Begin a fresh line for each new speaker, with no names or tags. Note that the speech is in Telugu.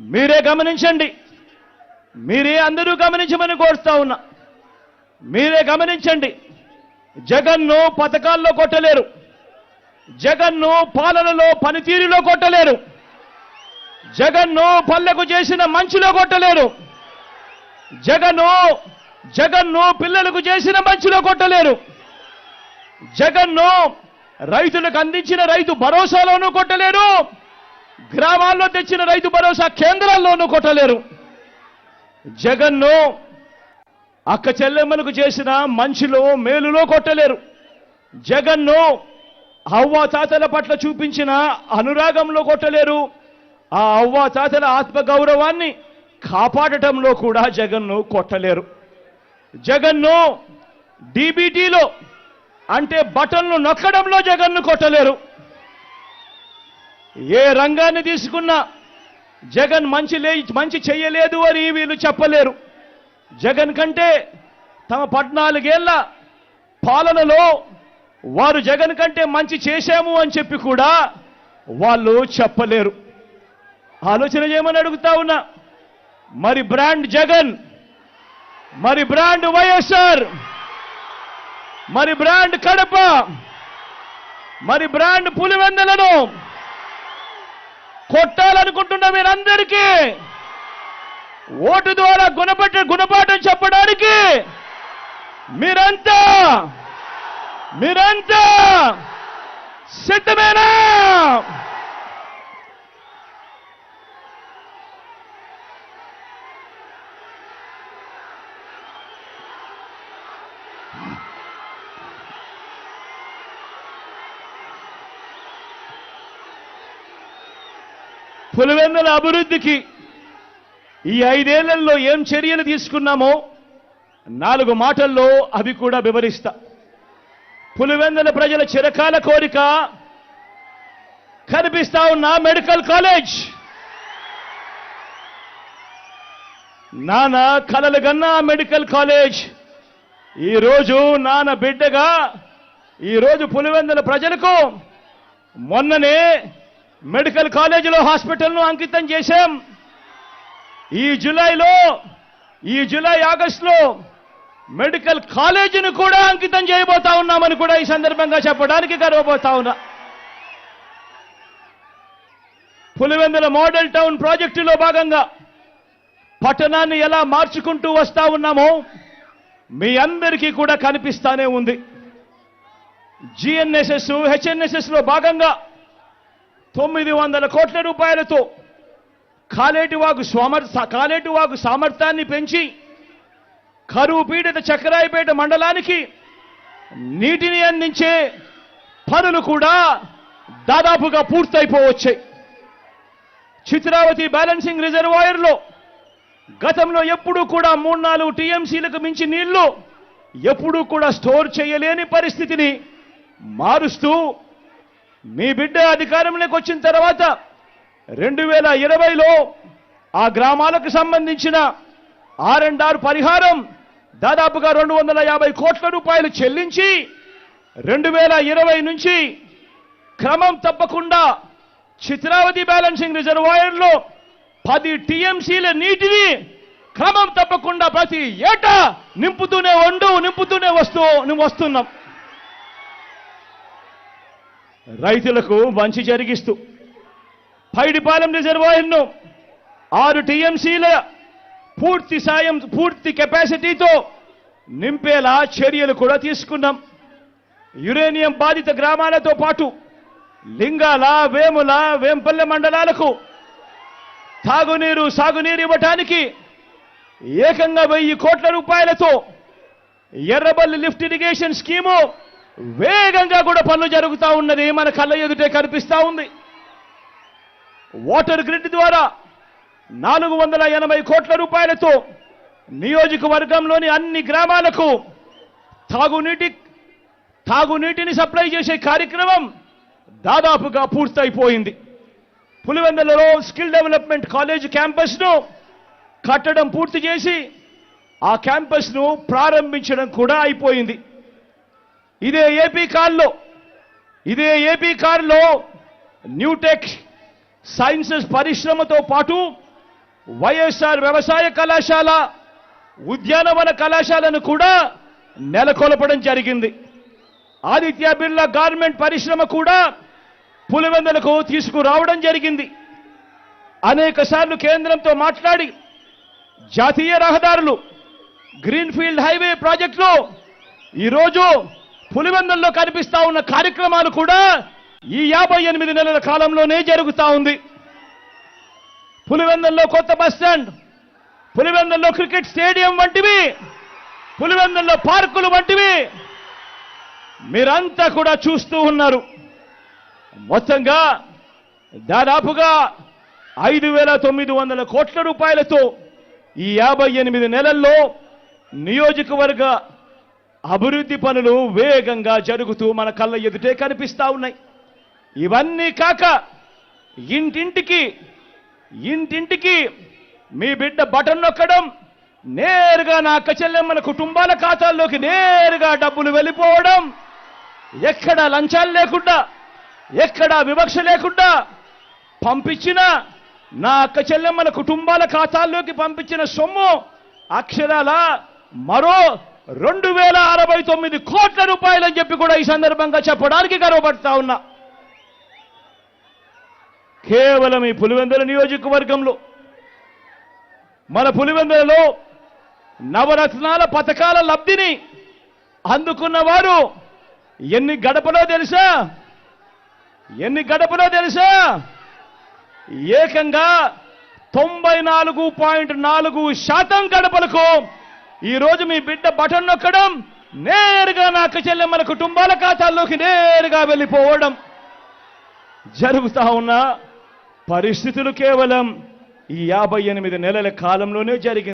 మీరే గమనించండి. మీరే అందరూ గమనించమని కోరుతా ఉన్నా. మీరే గమనించండి. జగన్ను పథకాల్లో కొట్టలేరు. జగన్ను పాలనలో పనితీరులో కొట్టలేరు. జగన్ను పల్లెకు చేసిన మంచిలో కొట్టలేరు. జగను జగన్ను పిల్లలకు చేసిన మంచిలో కొట్టలేరు. జగన్ను రైతులకు అందించిన రైతు భరోసాలోనూ కొట్టలేరు. గ్రామాల్లో తెచ్చిన రైతు భరోసా కేంద్రాల్లోనూ కొట్టలేరు. జగన్ను అక్క చెల్లెమ్మలకు చేసిన మంచిలో మేలులో కొట్టలేరు. జగన్ను అవ్వ తాతల పట్ల చూపించిన అనురాగంలో కొట్టలేరు. ఆ అవ్వ తాతల ఆత్మగౌరవాన్ని కాపాడటంలో కూడా జగన్ను కొట్టలేరు. జగన్ను డీబీటీలో అంటే బటన్లు నొక్కడంలో జగన్ను కొట్టలేరు. ఏ రంగాన్ని తీసుకున్నా జగన్ మంచి లే మంచి చెయ్యలేదు అని వీళ్ళు చెప్పలేరు. జగన్ కంటే తమ పద్నాలుగేళ్ళ పాలనలో వారు జగన్ కంటే మంచి చేశాము అని చెప్పి కూడా వాళ్ళు చెప్పలేరు. ఆలోచన చేయమని అడుగుతా ఉన్నా. మరి బ్రాండ్ జగన్ మరి బ్రాండ్ వైఎస్ఆర్ మరి బ్రాండ్ కడప మరి బ్రాండ్ పులివెందలను కొట్టాలనుకుంటున్న మీరందరికీ ఓటు ద్వారా గుణపట్ట గుణపాఠం చెప్పడానికి మీరంతా మీరంతా సిద్ధమేనా? పులివెందుల అభివృద్ధికి ఈ ఐదేళ్ళలో ఏం చర్యలు తీసుకున్నామో నాలుగు మాటల్లో అవి కూడా వివరిస్తా. పులివెందుల ప్రజల చిరకాల కోరిక కనిపిస్తా ఉన్న మెడికల్ కాలేజ్. నాన్న కలలుగన్నా మెడికల్ కాలేజ్. ఈరోజు నాన్న బిడ్డగా ఈరోజు పులివెందుల ప్రజలకు మొన్ననే మెడికల్ కాలేజీలో హాస్పిటల్ను అంకితం చేశాం. ఈ జూలైలో ఈ జులై ఆగస్టులో మెడికల్ కాలేజీని కూడా అంకితం చేయబోతా ఉన్నామని కూడా ఈ సందర్భంగా చెప్పడానికి గర్వపోతా ఉన్నా. పులివెందుల మోడల్ టౌన్ ప్రాజెక్టులో భాగంగా పట్టణాన్ని ఎలా మార్చుకుంటూ వస్తా ఉన్నామో మీ అందరికీ కూడా కనిపిస్తానే ఉంది. జిఎన్ఎస్ఎస్ హెచ్ఎన్ఎస్ఎస్లో భాగంగా తొమ్మిది వందల కోట్ల రూపాయలతో కాలేటివాగు స్వమర్ కాలేటివాగు సామర్థ్యాన్ని పెంచి కరువు పీడిత చక్రాయిపేట మండలానికి నీటిని అందించే పనులు కూడా దాదాపుగా పూర్తయిపోవచ్చాయి. చిత్రావతి బ్యాలెన్సింగ్ రిజర్వాయర్లో గతంలో ఎప్పుడూ కూడా మూడు నాలుగు టీఎంసీలకు మించి నీళ్ళు ఎప్పుడూ కూడా స్టోర్ చేయలేని పరిస్థితిని మారుస్తూ మీ బిడ్డ అధికారంలోకి వచ్చిన తర్వాత రెండు వేల ఇరవైలో ఆ గ్రామాలకు సంబంధించిన ఆర్ అండ్ ఆర్ పరిహారం దాదాపుగా రెండు వందల యాభై కోట్ల రూపాయలు చెల్లించి రెండు వేల ఇరవై నుంచి క్రమం తప్పకుండా చిత్రావతి బ్యాలెన్సింగ్ రిజర్వాయర్లో పది టీఎంసీల నీటిని క్రమం తప్పకుండా ప్రతి ఏటా నింపుతూనే వండు నింపుతూనే వస్తూ వస్తున్నాం. రైతులకు మంచి జరిగిస్తూ పైడిపాలెం రిజర్వాయర్ను ఆరు టీఎంసీల పూర్తి సాయం పూర్తి కెపాసిటీతో నింపేలా చర్యలు కూడా తీసుకున్నాం. యురేనియం బాధిత గ్రామాలతో పాటు లింగాల వేముల వేంపల్లె మండలాలకు తాగునీరు సాగునీరు ఇవ్వటానికి ఏకంగా వెయ్యి కోట్ల రూపాయలతో ఎర్రబల్లి లిఫ్ట్ ఇరిగేషన్ స్కీము వేగంగా కూడా పనులు జరుగుతూ ఉన్నది. మన కళ్ళ ఎదుటే కనిపిస్తూ ఉంది. వాటర్ గ్రిడ్ ద్వారా నాలుగు వందల ఎనభై కోట్ల రూపాయలతో నియోజకవర్గంలోని అన్ని గ్రామాలకు తాగునీటి తాగునీటిని సప్లై చేసే కార్యక్రమం దాదాపుగా పూర్తయిపోయింది. పులివెందులలో స్కిల్ డెవలప్మెంట్ కాలేజ్ క్యాంపస్ను కట్టడం పూర్తి చేసి ఆ క్యాంపస్ను ప్రారంభించడం కూడా అయిపోయింది. ఇదే ఏపీ కార్లో ఇదే ఏపీ కార్లో న్యూటెక్ సైన్సెస్ పరిశ్రమతో పాటు వైఎస్ఆర్ వ్యవసాయ కళాశాల ఉద్యానవన కళాశాలను కూడా నెలకొల్పడం జరిగింది. ఆదిత్య బిర్లా గార్మెంట్ పరిశ్రమ కూడా పులివెందులకు తీసుకురావడం జరిగింది. అనేక సార్లు కేంద్రంతో మాట్లాడి జాతీయ రహదారులు గ్రీన్ఫీల్డ్ హైవే ప్రాజెక్టులో ఈరోజు పులివెందుల్లో కనిపిస్తా ఉన్న కార్యక్రమాలు కూడా ఈ యాభై ఎనిమిది నెలల కాలంలోనే జరుగుతా ఉంది. పులివెందుల్లో కొత్త బస్ స్టాండ్ పులివెందుల్లో క్రికెట్ స్టేడియం వంటివి పులివెందుల్లో పార్కులు వంటివి. మీరంతా కూడా చూస్తూ ఉన్నారు. మొత్తంగా దాదాపుగా ఐదు వేల తొమ్మిది వందల కోట్ల రూపాయలతో ఈ యాభై ఎనిమిది నెలల్లో నియోజకవర్గ అభివృద్ధి పనులు వేగంగా జరుగుతూ మన కళ్ళ ఎదుటే కనిపిస్తా ఉన్నాయి. ఇవన్నీ కాక ఇంటింటికి ఇంటింటికి మీ బిడ్డ బటన్ నొక్కడం నేరుగా నా అక్క చెల్లెమ్మల కుటుంబాల ఖాతాల్లోకి నేరుగా డబ్బులు వెళ్ళిపోవడం ఎక్కడ లంచాలు లేకుండా ఎక్కడ వివక్ష లేకుండా పంపించిన నా అక్క చెల్లెమ్మల కుటుంబాల ఖాతాల్లోకి పంపించిన సొమ్ము అక్షరాల మరో రెండు వేల అరవై తొమ్మిది కోట్ల రూపాయలని చెప్పి కూడా ఈ సందర్భంగా చెప్పడానికి గర్వపడతా ఉన్నా. కేవలం ఈ పులివెందుల నియోజకవర్గంలో మన పులివెందులలో నవరత్నాల పథకాల లబ్ధిని అందుకున్న వారు ఎన్ని గడపలో తెలుసా? ఎన్ని గడపలో తెలుసా? ఏకంగా తొంభై నాలుగు పాయింట్ నాలుగు శాతం గడపలకు ఈరోజు మీ బిడ్డ బటన్ నొక్కడం నేరుగా నా అక్క చెల్లెమ్మల కుటుంబాల ఖాతాల్లోకి నేరుగా వెళ్ళిపోవడం. జరుగుతా ఉన్న పరిస్థితులు కేవలం ఈ యాభై ఎనిమిది నెలల కాలంలోనే జరిగింది.